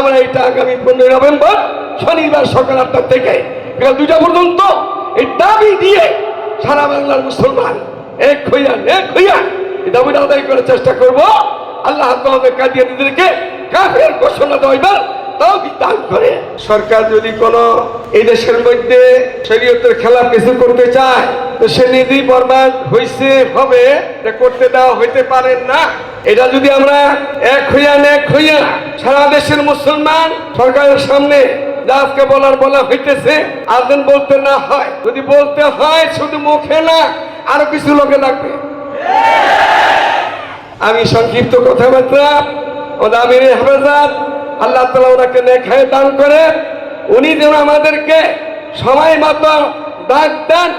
আমরা এটা আগামী পনেরোই নভেম্বর, শনিবার সকাল আটটা থেকে বিকাল দুইটা পর্যন্ত এই দাবি দিয়ে সারা বাংলার মুসলমান এক হইয়া এক হইয়া এই দাবিটা আদায় করার চেষ্টা করব। আল্লাহ তোমাদের কাদিয়ানিদেরকে কাফের ঘোষণা দেওয়ার তাও বিধান করে। সরকার যদি কোনো এই দেশের মধ্যে শরীয়তের খেলা কিছু করতে চায় সে নিজেই বরবাদ হইছে, হবে, এটা করতে দেওয়া হইতে পারেন না। এটা যদি আমরা এক হইয়া এক হইয়া সারা দেশের মুসলমান সরকারের সামনে আজকে বলার বলা হইতেছে আজদিন বলতে না হয়। যদি বলতে হয়, শুধু মুখে না, আরও কিছু লোকে লাগবে। আমি সংক্ষিপ্ত কথাবার্তা ওদের আমির হেফাজত আল্লাহ তালা ওনাকে নেখায় দান করে, উনি যেন আমাদেরকে সময় মতো ডাক দেন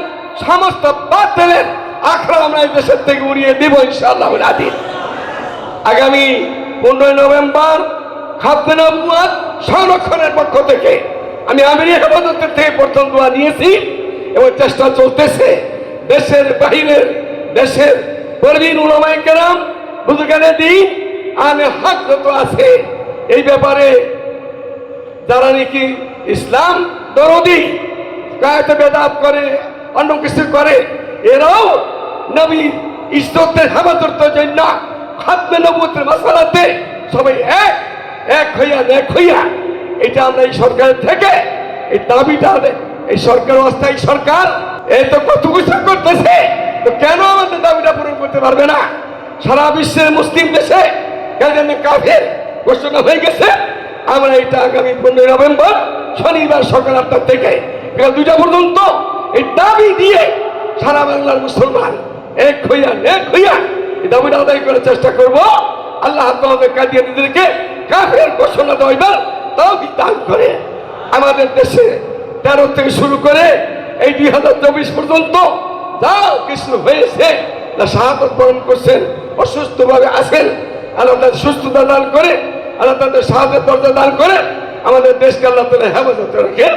সমস্ত বাতিলের আখড়া আমরা এই দেশের থেকে উড়িয়ে দিব ইনশাআল্লাহ আদিন আগামী পনেরোই নভেম্বর খাদ্যনাবুয়াদ সংরক্ষণের পক্ষ থেকে আমি আমির হেফাজতের থেকে প্রথম দোয়া নিয়েছি এবং চেষ্টা চলতেছে দেশের বাহিরের, দেশের প্রবীণ উলামায়ে কেরাম, বুজুর্গানে দিন আনে হক যত আছে, এই ব্যাপারে যারা নাকি ইসলাম দরদি, কায়তে বেদাত করে অন্য কিছু করে, এরাও নবী ইজ্জতের হেফাজতের জন্য খাদ্য নবুতের মশালাতে সবাই এক এক হইয়া এক হইয়া। এটা আমরা এই সরকারের থেকে এই দাবিটা এই সরকার অস্থায়ী সরকার এই তো কত কিছু করতেছে, তো কেন আমাদের দাবিটা পূরণ করতে পারবে না? সারা বিশ্বের মুসলিম দেশে কাফের ঘোষণা হয়ে গেছে। আমরা এটা আগামী পনেরোই নভেম্বর শনিবার সকাল আটটা থেকে দুইটা পর্যন্ত এই দাবি দিয়ে সারা বাংলার মুসলমান এক হইয়া এক হইয়া এই দাবিটা আদায় করার চেষ্টা করব। আল্লাহ তোমাদের কাদিয়ানিদেরকে কাফের ঘোষণা দেওয়ার তাও বিধান করে। আমাদের দেশে তেরো থেকে শুরু করে এই দুই হাজার চব্বিশ পর্যন্ত যা কিছু হয়েছে তা শাহাদত বরণ করছেন, অসুস্থভাবে আছেন, আল্লাহ তাদের সুস্থতা দান করে, আল্লাহ তাদের সাহায্যের দরজা দান করে, আমাদের দেশকে আল্লাহ তালা হেফাজতে রাখে।